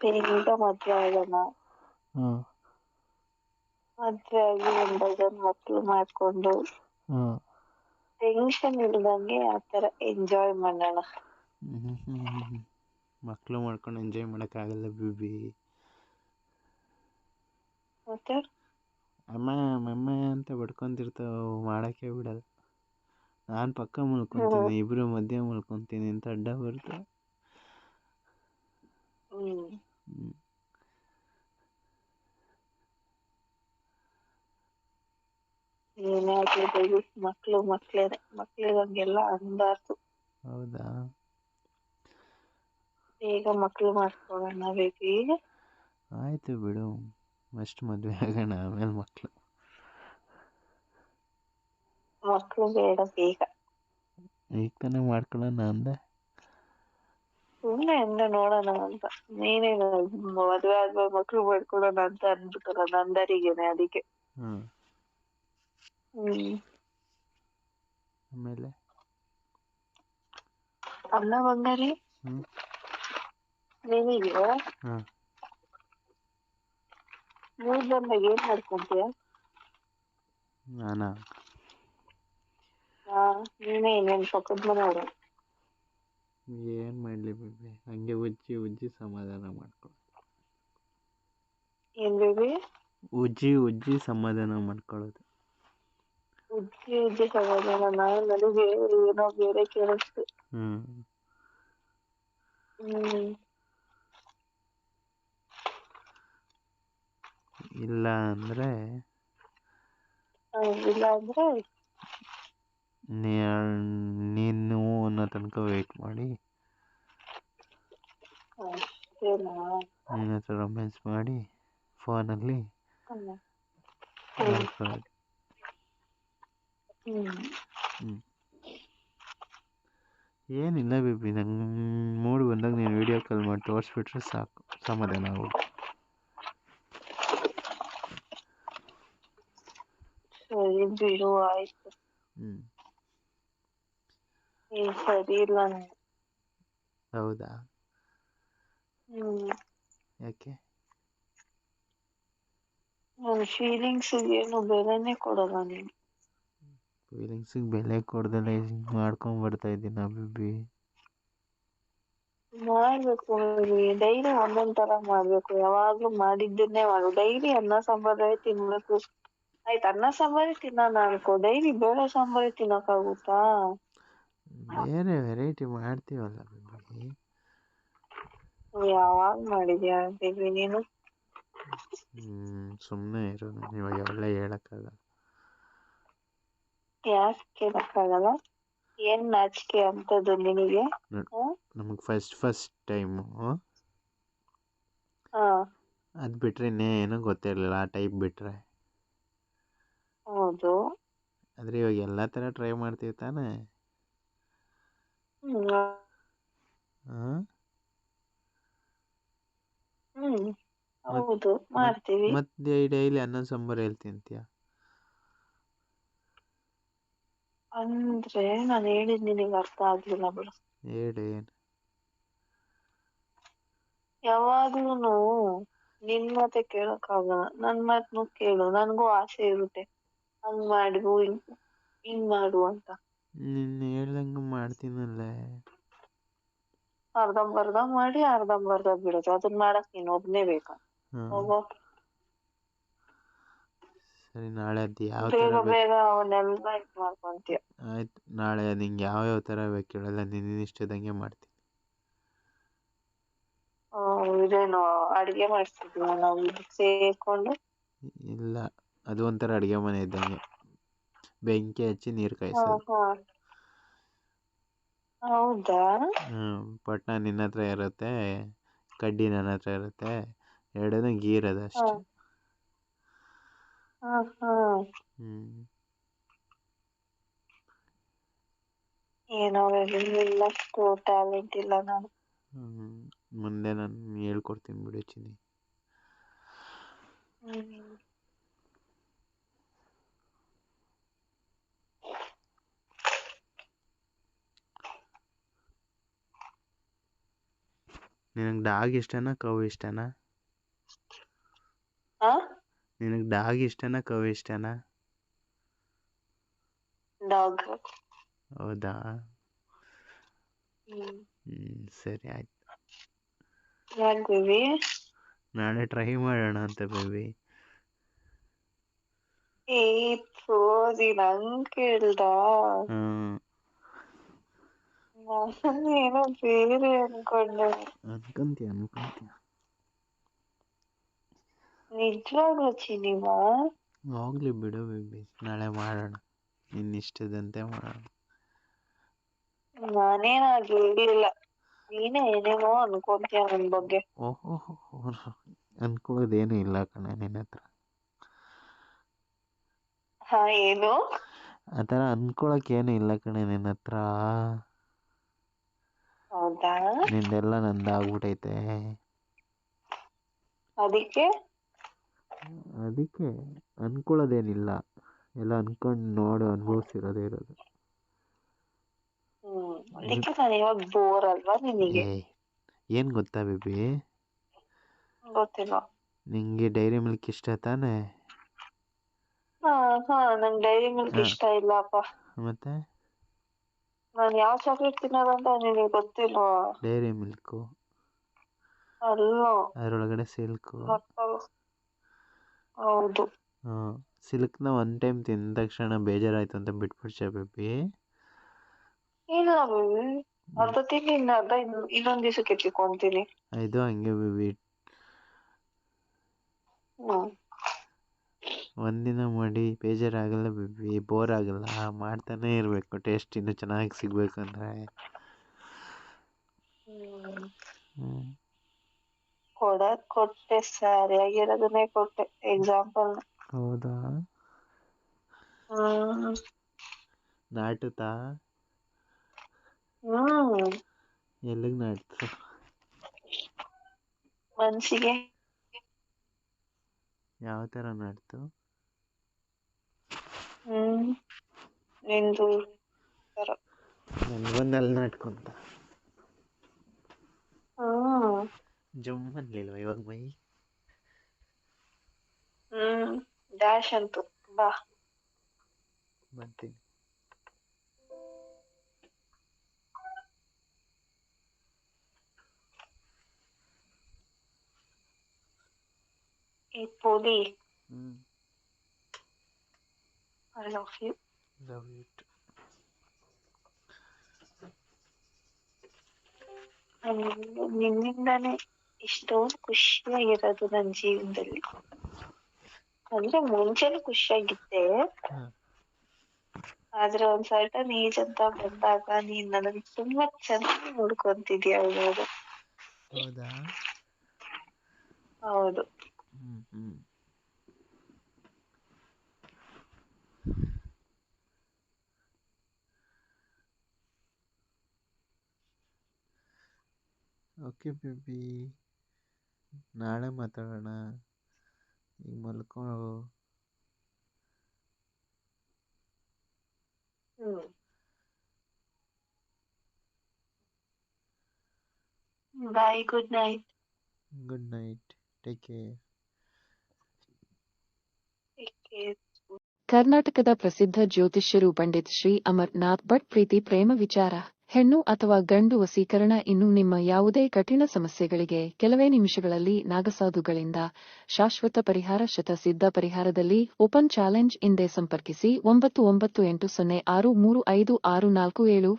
ಬೇಗ ಮದ್ವೆ ಆಗೋಣ. ಹಾಂ ಮದ್ವೆ ಆಗಿ ಒಂದ್ ಡಜನ್ ಮಕ್ಳು ಮಾಡ್ಕೊಂಡು ಹ್ಮ್. ಟೆನ್ಷನ್ ಇಲ್ದಂಗೆ ಆತರ ಎಂಜಾಯ್ ಮಾಡೋಣ. ಮಕ್ಕಳು ಮಾಡ್ಕೊಂಡು ಎಂಜಾಯ್ ಮಾಡೋಕ್ಕಾಗಲ್ಲ ಬಿಬಿ. ಮತ್ತೆ? ಅಮ್ಮ ಮಮ್ಮ ಅಂತ ಬಡ್ಕೊಂತಿರ್ತಾವ ಮಾಡಕ್ಕೆ ಬಿಡಲ್ಲ. ನಾನು ಪಕ್ಕ ಮುಳ್ಕೊಂತೀನಿ ಇಬ್ರು ಮಧ್ಯೆ ಮುಳ್ಕೊತೀನಿ ಅಂತ ಅಡ್ಡ ಬರ್ತವೆ ಹ್ಮ್ ಹ್ಞೂ ಏನೇ ಮಕ್ಕಳು ಮಕ್ಳೇನೆ ಮಕ್ಳಿರಂಗೆಲ್ಲ ಅನ್ಬಾರ್ದು ಹೌದಾ? ಈಗ ಮಕ್ಳು ಮಾಡ್ಕೊಳ್ಳೋಣ ಬೇಬಿ. ಆಯ್ತು ಬಿಡು. ಫಸ್ಟ್ ಮದುವೆ ಆಗೋಣ ಆಮೇಲೆ ಮಕ್ಕಳು ಮಕ್ಳು ಬೇಡ ಬೇಗ. ಈಗ ತಾನೇ ಮಾಡ್ಕೊಳ್ಳೋಣ ಅಂದೆ? ಸುಮ್ನೆ ಎಂದ ನೋಡೋಣ ಅಂತ. ನೀನೇ ಮದ್ವೆ ಆದ್ಮೇಲೆ ಮಕ್ಳು ಮಾಡ್ಕೊಳ್ಳೋಣ ಅಂತ ಅನ್ಬಿಟ್ಟಲ್ಲ ನಂದರಿಗೇನೆ ಅದಕ್ಕೆ. ಹ್ಮ್. ಆಮೇಲೆ? ಅಲ್ಲ ಬಂಗಾರಿ? ಹ್ಞೂ ನಿನಗೆ ಹಾಂ ಮೂರ್ ಬಂದಾಗ ಏನ್ ಮಾಡ್ಕೊಂತೀಯ? ನಾನಾ? ಹಾ ನೀನೇ ಇನ್ನೇನ್ ಪಕ್ಕದ ಮನೆಯವ್ರು. ಏನು ಮಾಡಲಿ ಬೇಬಿ ಹಂಗೆ ಉಜ್ಜಿ ಉಜ್ಜಿ ಸಮಾಧಾನ ಮಾಡ್ಕೊಳ್ಳೋದು ಏನ್ ಬೇಬಿ? ಉಜ್ಜಿ ಉಜ್ಜಿ ಸಮಾಧಾನ ಮಾಡ್ಕೊಳ್ಳೋದು ಉಜ್ಜಿ ಉಜ್ಜಿ ಸಮಾಧಾನ. ನಾನು ನನಗೆ ಏನೋ ಬೇರೆ ಕೇಳಿಸ್ತು. ಹ್ಞೂ ಹ್ಮ್. ಇಲ್ಲ ಅಂದ್ರೆ ಆ, ಇಲ್ಲ ಅಂದ್ರೆ ನೀನು ಅನ್ನೋ ತನಕ ವೆಯ್ಟ್ ಮಾಡಿ. ನಿನ್ನ ಹತ್ರ ರೊಮ್ಯಾನ್ಸ್ ಮಾಡಿ ಫೋನಲ್ಲಿ ಹ್ಞೂ ಏನಿಲ್ಲ ಬೇಬಿ ನಂಗೆ ಮೂಡ್ ಬಂದಾಗ ನೀನು ವೀಡಿಯೋ ಕಾಲ್ ಮಾಡಿ ತೋರಿಸ್ಬಿಟ್ರೆ ಸಾಕು ಸಮಾಧಾನ ಆಗೋದು. ಹ್ಞೂ ಏ ಸರಿ ಇಲ್ಲ ನೀನು ಹೌದಾ? ಹ್ಮ್. ಯಾಕೆ? ಫೀಲಿಂಗ್ಸ್ ಏನು ಬೆಲೆನೇ ಕೊಡಲ್ಲ ನೀನು. ಫೀಲಿಂಗ್ಸಿಗೆ ಬೆಲೆ ಕೊಡ್ದಲೆ ಮಾಡ್ಕೊಂಡು ಬರ್ತಾ ಇದ್ದೀನ ಬೇಬಿ ಮಾಡ್ಬೇಕು ಡೈಲಿ ಒಂದೊಂದ್ ತರ ಮಾಡ್ಬೇಕು. ಯಾವಾಗ್ಲೂ ಮಾಡಿದ್ದನ್ನೇ ಮಾಡು. ಡೈಲಿ ಅನ್ನ ಸಾಂಬಾರೇ ತಿನ್ಬೇಕು. ಆಯ್ತು ಅನ್ನ ಸಾಂಬಾರೇ ತಿನ್ನೋಣ ಅನ್ಕೋ. ಡೈಲಿ ಬೇಳೆ ಸಾಂಬಾರೇ ತಿನ್ನಕ್ಕಾಗುತ್ತಾ? ಬೇರೆ ವೆರೈಟಿ ಮಾಡ್ತೀವಲ್ಲ ಬೇಬಿ ಯಾವಾಗ ಮಾಡಿದ್ಯಾ ನೀನು? ಹ್ಮ್ ಸುಮ್ಮನೆ ಇರು ನಾನು ಇವಾಗ ಎಲ್ಲ ಹೇಳಕ್ಕಾಗಲ್ಲ. ಯಾಕೆ ಕೇಳಕ್ಕಾಗಲ್ಲ? ಏನ್ ನಾಚಿಕೆ ಅಂತದ್ದು ನಿನಗೆ? ನಮಗೆ ಫಸ್ಟ್ ಫಸ್ಟ್ ಟೈಮು ಅದು ಇನ್ನೇ ಇನ್ನೇನು ಗೊತ್ತಿರಲಿಲ್ಲ ಆ ಟೈಪ್ ಬಿಟ್ರೆ. ಹೌದು. ಆದರೆ ಇವಾಗ ಎಲ್ಲ ತರ ಟ್ರೈ ಮಾಡ್ತೀವಿ ತಾನೇ? ಹ್ಮ್ ಹೌದು ಮಾಡ್ತೀವಿ. ಮತ್ತೆ ಡೈಲಿ ಅನ್ನ ಸಾಂಬಾರು ಎಲ್ಲಿ ತಿಂತೀಯ ಅಂದ್ರೆ ನಾನು ಹೇಳಿದ್ ನಿನಗೆ ಅರ್ಥ ಆಗ್ಲಿಲ್ಲ ಬಿಡು. ಹೇಳು ಏನು? ಯಾವಾಗ್ಲೂನು ನಿನ್ ಮಾತೆ ಕೇಳಕ್ಕಾಗಲ್ಲ ನನ್ ಮಾತ್ನು ಕೇಳು. ನನ್ಗೂ ಆಸೆ ಇರುತ್ತೆ. ಹಂಗ್ ಮಾಡು ಹಿಂಗ್ ಹಿಂಗ್ ಮಾಡು ಅಂತ. ನಿನ್ನ ಹೇಳ್ದಂಗೆ ಮಾಡ್ತೀನಲ್ಲೇ. ಅರ್ಧಂಬರ್ಧ ಮಾಡಿ ಅರ್ಧಂಬರ್ಧ ಬಿಡೋದು. ಅದನ್ನ ಮಾಡಕ್ ನೀನ್ ಒಬ್ನೇ ಬೇಕಾ. ಹೋಗೋ. ಸರಿ ನಾಳೆ ಅದು ಯಾವ ಬೇಗ ಥರ ಬೇಗ ಅವನ್ನೆಲ್ಲ ಇದ್ ಮಾಡ್ಕೊಂತೀಯ. ಆಯ್ತು ನಾಳೆ ನಿಂಗೆ ಯಾವ ಥರ ಬೇಕು ಹೇಳಲ್ಲ ನಿನ್ನ ಇಷ್ಟದಂಗೆ ಮಾಡ್ತೀನಿ. ಹ್ಮ್, ಇದೇನು ಅಡ್ಗೆ ಮಾಡ್ತಿದ್ವಿ ನಾವು ಇದಕ್ ಸೇರ್ಕೊಂಡು? ಇಲ್ಲ ಅದು ಒಂಥರ ಅಡುಗೆ ಮನೆ ಇದ್ದಂಗೆ. ಬೆಂಕಿ ಹಚ್ಚಿ ನೀರ್ ಹಾ ಕಾಯಿಸೋದು. ಹಾ ಹೌದಾ? ಹ್ಞೂ ಪಟ್ನ ನಿನ್ನ ಹತ್ರ ಇರುತ್ತೆ ಕಡ್ಡಿ ನನ್ನ ಹತ್ರ ಇರುತ್ತೆ ಎರಡನ್ನೂ ಗೀರದ ಹಾ ಅಷ್ಟೇ. ಹಾ. ಹಾ ಹ್ಞೂ ಏನೋ ನಿನ್ನಷ್ಟು ಟ್ಯಾಲೆಂಟ್ ಇಲ್ಲ ನಾನು. ಹ್ಞೂ ಮುಂದೆ ನಾನು ಹೇಳ್ಕೊಡ್ತೀನಿ ಬಿಡು ಚಿನ್ನಿ. ಹ್ಮ್. ನಿನಗೆ ಡಾಗ್ ಇಷ್ಟನಾ ಕವ್ ಇಷ್ಟನಾ? ಹಾ ನಿನಗೆ ಡಾಗ್ ಇಷ್ಟನಾ ಕವ್ ಇಷ್ಟನಾ? ಡಾಗ್ ಹೌದಾ? ಹ್ಮ್. ಸರಿ ಆಯ್ತು. ಯಾಕ್ ಬೇಬಿ? ನಾಳೆ ಟ್ರೈ ಮಾಡೋಣ ಅಂತ ಬೇಬಿ. ಏ ಸೋದಿ ನಂಗೆ ಕೇಳ್ದ? ಹಾಂ ನಾನೇನೋ ಬೇರೆ ಅನ್ಕೊಂಡೆ ಅನ್ಕೊಂತೀಯ ಅನ್ಕೊಂತೀಯ ನಿಜವಾಗ್ಲೂ ಚಿನಿಮಾ ಹೋಗ್ಲಿ ಬಿಡು ಬೇಬಿ ನಾಳೆ ಮಾಡೋಣ. ನಿನ್ನ ಇಷ್ಟದಂತೆ ಮಾಡೋಣ. ನಾನೇನಾಗಿ ಹೇಳಿಲ್ಲ. ನೀನೇ ಏನೇನೋ ಅನ್ಕೊಂತೀಯ ನನ್ನ ಬಗ್ಗೆ. ಓಹೋ ಅನ್ಕೊಳ್ಳೋದೇನು ಇಲ್ಲ ಕಣೆ ನಿನ್ನ ಹತ್ರ. ಹಾ ಏನು? ಆ ಥರ ಅನ್ಕೊಳಕ್ಕೇನು ಇಲ್ಲ ಕಣೆ ನಿನ್ನ ಹತ್ರ. ಹೌದಾ? ನಿಂದೆಲ್ಲ ನಂದಾಗ್ಬಿಟ್ಟೈತೆ ಅದಕ್ಕೆ? ಅದಕ್ಕೆ ಅನ್ಕೊಳ್ಳೋದೇನಿಲ್ಲ. ಎಲ್ಲ ಅನ್ಕೊಂಡು ನೋಡು ಅನುಭವಿಸಿರೋದೇ ಇರೋದು. ಹ್ಮ್ ಅದಕ್ಕೆ ನಾನು ಇವಾಗ ಬೋರ್ ಅಲ್ವಾ ನಿನಗೆ? ಏ ಏನು ಗೊತ್ತಾ ಬೇಬಿ? ಗೊತ್ತಿಲ್ಲ. ನಿಂಗೆ ಡೈರಿ ಮಿಲ್ಕ್ ಇಷ್ಟ ತಾನೇ? ಹಾ ಹಾ ನಂಗ್ ಡೈರಿ ಮಿಲ್ಕ್. ಇಷ್ಟ ಇಲ್ಲಪ್ಪ. ಮತ್ತೆ? ನಾನ್ ಯಾವ ಚಾಕ್ಲೇಟ್ ತಿನ್ನೋದಂತ ನಿನಗೆ ಗೊತ್ತಿಲ್ಲ ಡೈರಿ ಮಿಲ್ಕು ಅಲ್ಲ. ಅದರೊಳಗಡೆ ಸಿಲ್ಕು ಮಕ್ಕಳು ಹೌದು. ಸಿಲ್ಕ್ ಸಿಲ್ಕ್ನ ಒನ್ ಟೈಮ್ ತಿಂದ ತಕ್ಷಣ ಬೇಜಾರಾಯ್ತು ಅಂತ ಬಿಟ್ಬಿಡ್ಸ ಬೇಬಿ ಇಲ್ಲ ಬೇಬಿ ಅರ್ಧ ಇನ್ನ ಅರ್ಧ ಇನ್ನು- ಇನ್ನೊಂದ್ ದಿವಸಕ್ಕೆ ಎತ್ತಿಕೊಂತೀನಿ ಇದು ಹಂಗೆ ಬೇಬಿ ಹ್ಮ್. ಒಂದಿನ ಮಾಡಿ ಬೇಜಾರಾಗಲ್ಲ ಬೇಬಿ ಬೋರ್ ಆಗಲ್ಲ ಮಾಡ್ತಾನೆ ಇರಬೇಕು ಟೇಸ್ಟ್ ಇನ್ನೂ ಚೆನ್ನಾಗಿ ಸಿಗಬೇಕಂದ್ರೆ ಹ್ಮ್. ಹ್ಞೂ ಕೊಟ್ಟೆ ಸರಿಯಾಗಿರೋದನ್ನೇ ಕೊಟ್ಟೆ ಎಕ್ಸಾಂಪಲ್ ಹೌದಾ? ಹ್ಮ್. ನಾಟುತ್ತಾ? ಹ್ಮ್. ಎಲ್ಲಿಗೆ ನಾಟ್ತು? ಮನ್ಸಿಗೆ. ಯಾವ ಥರ ನಾಟ್ತು? ಹ್ಮ್ ನಿಂದು ತರ ನನಗೊಂದು ಅಲ್ಲಿ ನಾಟ್ಕೊಂತ ಹ್ಮ್ ಜಮ್ ಅನ್ಲಿಲ್ವ ಇವಾಗ ಮೈ ಹ್ಮ್ ಡ್ಯಾಶ್ ಅಂತು ಬಾ ಬರ್ತೀನಿ ಈ ಪೋಲಿ ಹ್ಞೂ love you. Love you too. ನಿನ್ನಿಂದಾನೇ ಇಷ್ಟೊಂದು ಖುಷಿಯಾಗಿರೋದು ನನ್ನ ಜೀವನದಲ್ಲಿ ಅಂದ್ರೆ ಮುಂಚೆನು ಖುಷಿಯಾಗಿದ್ದೆ ಆದ್ರೆ ಒಂದ್ ಸರ್ಟನ್ ಏಜ್ ಅಂತ ಬಂದಾಗ ನೀನ್ ನನಗ್ ತುಂಬಾ ಚೆನ್ನಾಗಿ ನೋಡ್ಕೊಂತಿದ್ಯಾ ಹೌದು ಹೌದಾ ಹೌದು ಹ್ಞೂ ಹ್ಞೂ ಓಕೆ ಬೇಬಿ ನಾಳೆ ಮಾತಾಡೋಣ ಈಗ ಮಲ್ಕೋ hmm bye good night good night take care ಕರ್ನಾಟಕದ ಪ್ರಸಿದ್ಧ ಜ್ಯೋತಿಷ್ಯರು ಪಂಡಿತ್ ಶ್ರೀ ಅಮರ್ನಾಥ್ ಭಟ್ ಪ್ರೀತಿ ಪ್ರೇಮ ವಿಚಾರ ಹೆಣ್ಣು ಅಥವಾ ಗಂಡು ವಸೀಕರಣ ಇನ್ನು ನಿಮ್ಮ ಯಾವುದೇ ಕಠಿಣ ಸಮಸ್ಯೆಗಳಿಗೆ ಕೆಲವೇ ನಿಮಿಷಗಳಲ್ಲಿ ನಾಗಸಾಧುಗಳಿಂದ ಶಾಶ್ವತ ಪರಿಹಾರ ಶತಸಿದ್ಧ ಪರಿಹಾರದಲ್ಲಿ ಓಪನ್ ಚಾಲೆಂಜ್ ಹಿಂದೆ ಸಂಪರ್ಕಿಸಿ ಒಂಬತ್ತು ಒಂಬತ್ತು ಎಂಟು ಸೊನ್ನೆ ಆರು ಮೂರು ಐದು ಆರು ನಾಲ್ಕು ಏಳು